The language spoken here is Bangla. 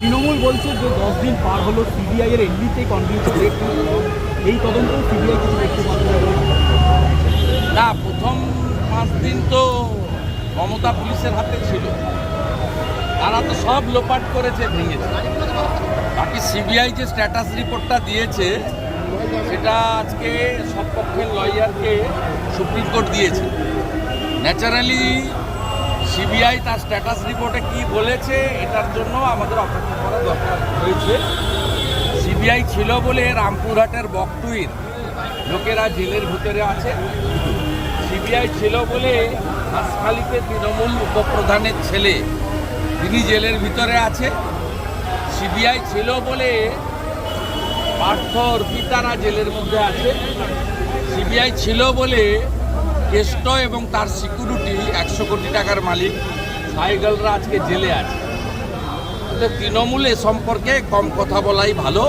তৃণমূল বলছে যে দশ দিন পার হলো সিবিআই এর কন্টিনিউ এই তদন্ত সিবিআই কিছু দেখতে পাচ্ছে না না প্রথম পাঁচ দিন তো মমতা পুলিশের হাতে ছিল। তারা তো সব লোপাট করেছে, ভেঙেছে। বাকি সিবিআই যে স্ট্যাটাস রিপোর্টটা দিয়েছে, সেটা আজকে সব পক্ষের লয়ারকে সুপ্রিম কোর্ট দিয়েছে। ন্যাচারালি সিবিআই তার স্ট্যাটাস রিপোর্টে কি বলেছে, এটার জন্য আমাদের অপেক্ষা করা দরকার হয়েছে সিবিআই ছিল বলে রামপুরহাটের বকটুইর লোকেরা জেলের ভিতরে আছে। সিবিআই ছিল বলে হাসখালিতে তৃণমূল উপপ্রধানের ছেলে, তিনি জেলের ভিতরে আছে। সিবিআই ছিল বলে পার্থ অর্পিতারা জেলের মধ্যে আছে। সিবিআই ছিল বলে কেষ্ট এবং তার সিকিউরিটি একশো কোটি টাকার মালিক সাইগলরা আজকে জেলে আছে। তৃণমূলে সম্পর্কে কম কথা বলাই ভালো।